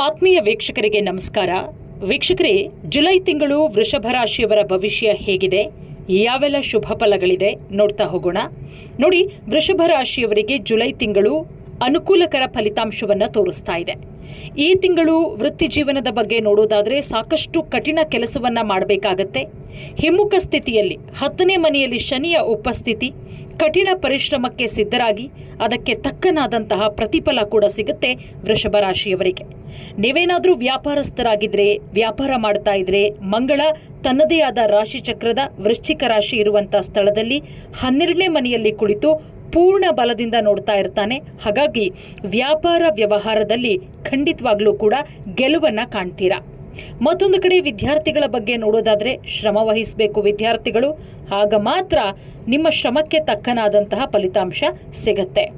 ಆತ್ಮೀಯ ವೀಕ್ಷಕರಿಗೆ ನಮಸ್ಕಾರ. ವೀಕ್ಷಕರೇ, ಜುಲೈ ತಿಂಗಳು ವೃಷಭ ರಾಶಿಯವರ ಭವಿಷ್ಯ ಹೇಗಿದೆ? ಯಾವೆಲ್ಲ ಶುಭ ಫಲಗಳಿದೆ ನೋಡ್ತಾ ಹೋಗೋಣ. ನೋಡಿ, ವೃಷಭ ರಾಶಿಯವರಿಗೆ ಜುಲೈ ತಿಂಗಳು ಅನುಕೂಲಕರ ಫಲಿತಾಂಶವನ್ನು ತೋರಿಸ್ತಾ ಇದೆ. ಈ ತಿಂಗಳು ವೃತ್ತಿ ಜೀವನದ ಬಗ್ಗೆ ನೋಡೋದಾದರೆ ಸಾಕಷ್ಟು ಕಠಿಣ ಕೆಲಸವನ್ನ ಮಾಡಬೇಕಾಗತ್ತೆ. ಹಿಮ್ಮುಖ ಸ್ಥಿತಿಯಲ್ಲಿ ಹತ್ತನೇ ಮನೆಯಲ್ಲಿ ಶನಿಯ ಉಪಸ್ಥಿತಿ, ಕಠಿಣ ಪರಿಶ್ರಮಕ್ಕೆ ಸಿದ್ಧರಾಗಿ ಅದಕ್ಕೆ ತಕ್ಕನಾದಂತಹ ಪ್ರತಿಫಲ ಕೂಡ ಸಿಗುತ್ತೆ ವೃಷಭ ರಾಶಿಯವರಿಗೆ. ನೀವೇನಾದರೂ ವ್ಯಾಪಾರಸ್ಥರಾಗಿದ್ರೆ, ವ್ಯಾಪಾರ ಮಾಡ್ತಾ ಇದ್ರೆ ಮಂಗಳ ತನ್ನದೇ ಆದ ರಾಶಿ ಚಕ್ರದ ವೃಶ್ಚಿಕ ರಾಶಿ ಇರುವಂತಹ ಸ್ಥಳದಲ್ಲಿ ಹನ್ನೆರಡನೇ ಮನೆಯಲ್ಲಿ ಕುಳಿತು ಪೂರ್ಣ ಬಲದಿಂದ ನೋಡ್ತಾ ಇರ್ತಾನೆ. ಹಾಗಾಗಿ ವ್ಯಾಪಾರ ವ್ಯವಹಾರದಲ್ಲಿ ಖಂಡಿತವಾಗ್ಲೂ ಕೂಡ ಗೆಲುವನ್ನ ಕಾಣ್ತೀರಾ? ಮತ್ತೊಂದು ಕಡೆ ವಿದ್ಯಾರ್ಥಿಗಳ ಬಗ್ಗೆ ನೋಡೋದಾದ್ರೆ ಶ್ರಮ ವಹಿಸಬೇಕು ವಿದ್ಯಾರ್ಥಿಗಳು. ಆಗ ಮಾತ್ರ ನಿಮ್ಮ ಶ್ರಮಕ್ಕೆ ತಕ್ಕನಾದಂತಹ ಫಲಿತಾಂಶ ಸಿಗತ್ತೆ.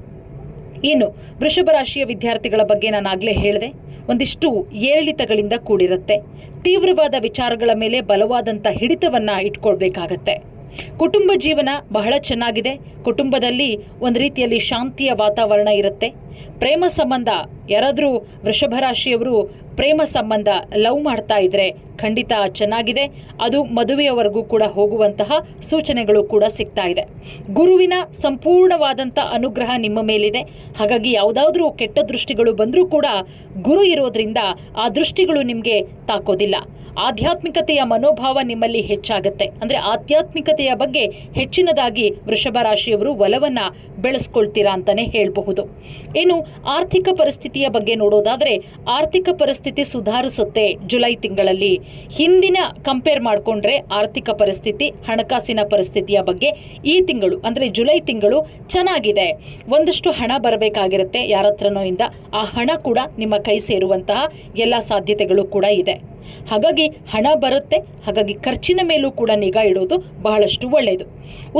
ಇನ್ನು ವೃಷಭ ರಾಶಿಯ ವಿದ್ಯಾರ್ಥಿಗಳ ಬಗ್ಗೆ ನಾನು ಆಗಲೇ ಹೇಳಿದೆ. ಒಂದಿಷ್ಟು ಏರಿಳಿತಗಳಿಂದ ಕೂಡಿರುತ್ತೆ. ತೀವ್ರವಾದ ವಿಚಾರಗಳ ಮೇಲೆ ಬಲವಾದಂಥ ಹಿಡಿತವನ್ನ ಇಟ್ಕೊಳ್ಬೇಕಾಗತ್ತೆ. ಕುಟುಂಬ ಜೀವನ ಬಹಳ ಚೆನ್ನಾಗಿದೆ. ಕುಟುಂಬದಲ್ಲಿ ಒಂದು ರೀತಿಯಲ್ಲಿ ಶಾಂತಿಯ ವಾತಾವರಣ ಇರುತ್ತೆ. ಪ್ರೇಮ ಸಂಬಂಧ, ಯಾರಾದರೂ ವೃಷಭ ರಾಶಿಯವರು ಪ್ರೇಮ ಸಂಬಂಧ ಲವ್ ಮಾಡ್ತಾ ಇದ್ರೆ ಖಂಡಿತ ಚೆನ್ನಾಗಿದೆ. ಅದು ಮದುವೆಯವರೆಗೂ ಕೂಡ ಹೋಗುವಂತಹ ಸೂಚನೆಗಳು ಕೂಡ ಸಿಗ್ತಾ ಇದೆ. ಗುರುವಿನ ಸಂಪೂರ್ಣವಾದಂಥ ಅನುಗ್ರಹ ನಿಮ್ಮ ಮೇಲಿದೆ. ಹಾಗಾಗಿ ಯಾವುದಾದ್ರೂ ಕೆಟ್ಟ ದೃಷ್ಟಿಗಳು ಬಂದರೂ ಕೂಡ ಗುರು ಇರೋದ್ರಿಂದ ಆ ದೃಷ್ಟಿಗಳು ನಿಮಗೆ ತಾಕೋದಿಲ್ಲ. ಆಧ್ಯಾತ್ಮಿಕತೆಯ ಮನೋಭಾವ ನಿಮ್ಮಲ್ಲಿ ಹೆಚ್ಚಾಗುತ್ತೆ. ಅಂದರೆ ಆಧ್ಯಾತ್ಮಿಕತೆಯ ಬಗ್ಗೆ ಹೆಚ್ಚಿನದಾಗಿ ವೃಷಭ ರಾಶಿಯವರು ಒಲವನ್ನು ಬೆಳೆಸ್ಕೊಳ್ತೀರಾ ಅಂತಲೇ ಹೇಳಬಹುದು. ಇನ್ನು ಆರ್ಥಿಕ ಪರಿಸ್ಥಿತಿಯ ಬಗ್ಗೆ ನೋಡೋದಾದರೆ ಆರ್ಥಿಕ ಪರಿಸ್ಥಿತಿ ಸುಧಾರಿಸುತ್ತೆ ಜುಲೈ ತಿಂಗಳಲ್ಲಿ. ಹಿಂದಿನ ಕಂಪೇರ್ ಮಾಡಿಕೊಂಡ್ರೆ ಆರ್ಥಿಕ ಪರಿಸ್ಥಿತಿ, ಹಣಕಾಸಿನ ಪರಿಸ್ಥಿತಿಯ ಬಗ್ಗೆ ಈ ತಿಂಗಳು, ಅಂದರೆ ಜುಲೈ ತಿಂಗಳು ಚೆನ್ನಾಗಿದೆ. ಒಂದಷ್ಟು ಹಣ ಬರಬೇಕಾಗಿರುತ್ತೆ ಯಾರತ್ರನೋ ಇಂದ. ಆ ಹಣ ಕೂಡ ನಿಮ್ಮ ಕೈ ಸೇರುವಂತಹ ಎಲ್ಲ ಸಾಧ್ಯತೆಗಳು ಕೂಡ ಇದೆ. ಹಾಗಾಗಿ ಹಣ ಬರುತ್ತೆ, ಹಾಗಾಗಿ ಖರ್ಚಿನ ಮೇಲೂ ಕೂಡ ನಿಗಾ ಇಡೋದು ಬಹಳಷ್ಟು ಒಳ್ಳೆಯದು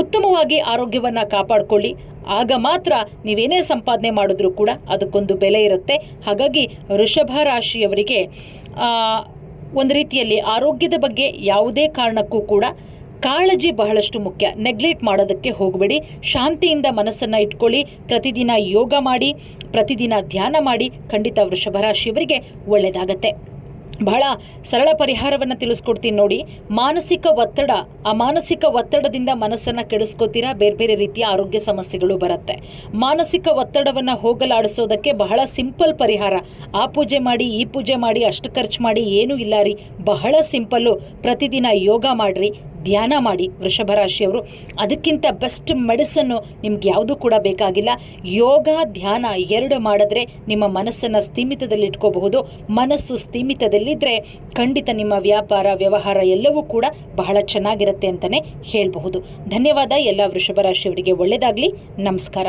ಉತ್ತಮವಾಗಿ ಆರೋಗ್ಯವನ್ನು ಕಾಪಾಡಿಕೊಳ್ಳಿ ಆಗ ಮಾತ್ರ ನೀವೇನೇ ಸಂಪಾದನೆ ಮಾಡಿದ್ರೂ ಕೂಡ ಅದಕ್ಕೊಂದು ಬೆಲೆ ಇರುತ್ತೆ. ಹಾಗಾಗಿ ವೃಷಭ ರಾಶಿಯವರಿಗೆ ಒಂದು ರೀತಿಯಲ್ಲಿ ಆರೋಗ್ಯದ ಬಗ್ಗೆ ಯಾವುದೇ ಕಾರಣಕ್ಕೂ ಕೂಡ ಕಾಳಜಿ ಬಹಳಷ್ಟು ಮುಖ್ಯ. ನೆಗ್ಲೆಕ್ಟ್ ಮಾಡೋದಕ್ಕೆ ಹೋಗಬೇಡಿ. ಶಾಂತಿಯಿಂದ ಮನಸ್ಸನ್ನು ಇಟ್ಕೊಳ್ಳಿ. ಪ್ರತಿದಿನ ಯೋಗ ಮಾಡಿ, ಪ್ರತಿದಿನ ಧ್ಯಾನ ಮಾಡಿ ಖಂಡಿತ ವೃಷಭ ರಾಶಿಯವರಿಗೆ ಒಳ್ಳೆಯದಾಗತ್ತೆ ಬಹಳ ಸರಳ ಪರಿಹಾರವನ್ನು ತಿಳಿಸ್ಕೊಡ್ತೀನಿ ನೋಡಿ. ಮಾನಸಿಕ ಒತ್ತಡ, ಆ ಮಾನಸಿಕ ಒತ್ತಡದಿಂದ ಮನಸ್ಸನ್ನು ಕೆಡಿಸ್ಕೋತೀರಾ? ಬೇರೆ ಬೇರೆ ರೀತಿಯ ಆರೋಗ್ಯ ಸಮಸ್ಯೆಗಳು ಬರುತ್ತೆ. ಮಾನಸಿಕ ಒತ್ತಡವನ್ನು ಹೋಗಲಾಡಿಸೋದಕ್ಕೆ ಬಹಳ ಸಿಂಪಲ್ ಪರಿಹಾರ. ಆ ಪೂಜೆ ಮಾಡಿ, ಈ ಪೂಜೆ ಮಾಡಿ, ಅಷ್ಟು ಖರ್ಚು ಮಾಡಿ, ಏನೂ ಇಲ್ಲ ರೀ. ಬಹಳ ಸಿಂಪಲ್ಲು. ಪ್ರತಿದಿನ ಯೋಗ ಮಾಡಿರಿ. ಧ್ಯಾನ ಮಾಡಿ ವೃಷಭ ರಾಶಿಯವರು, ಅದಕ್ಕಿಂತ ಬೆಸ್ಟ್ ಮೆಡಿಸನ್ನು ನಿಮ್ಗೆ ಯಾವುದೂ ಕೂಡ ಬೇಕಾಗಿಲ್ಲ. ಯೋಗ, ಧ್ಯಾನ ಎರಡು ಮಾಡಿದ್ರೆ ನಿಮ್ಮ ಮನಸ್ಸನ್ನು ಸ್ಥೀಮಿತದಲ್ಲಿ ಇಟ್ಕೋಬಹುದು ಮನಸ್ಸು ಸ್ಥೀಮಿತದಲ್ಲಿದ್ದರೆ ಖಂಡಿತ ನಿಮ್ಮ ವ್ಯಾಪಾರ, ವ್ಯವಹಾರ ಎಲ್ಲವೂ ಕೂಡ ಬಹಳ ಚೆನ್ನಾಗಿರುತ್ತೆ ಅಂತಲೇ ಹೇಳಬಹುದು. ಧನ್ಯವಾದ ಎಲ್ಲ ವೃಷಭ ರಾಶಿಯವರಿಗೆ ಒಳ್ಳೆಯದಾಗಲಿ ನಮಸ್ಕಾರ.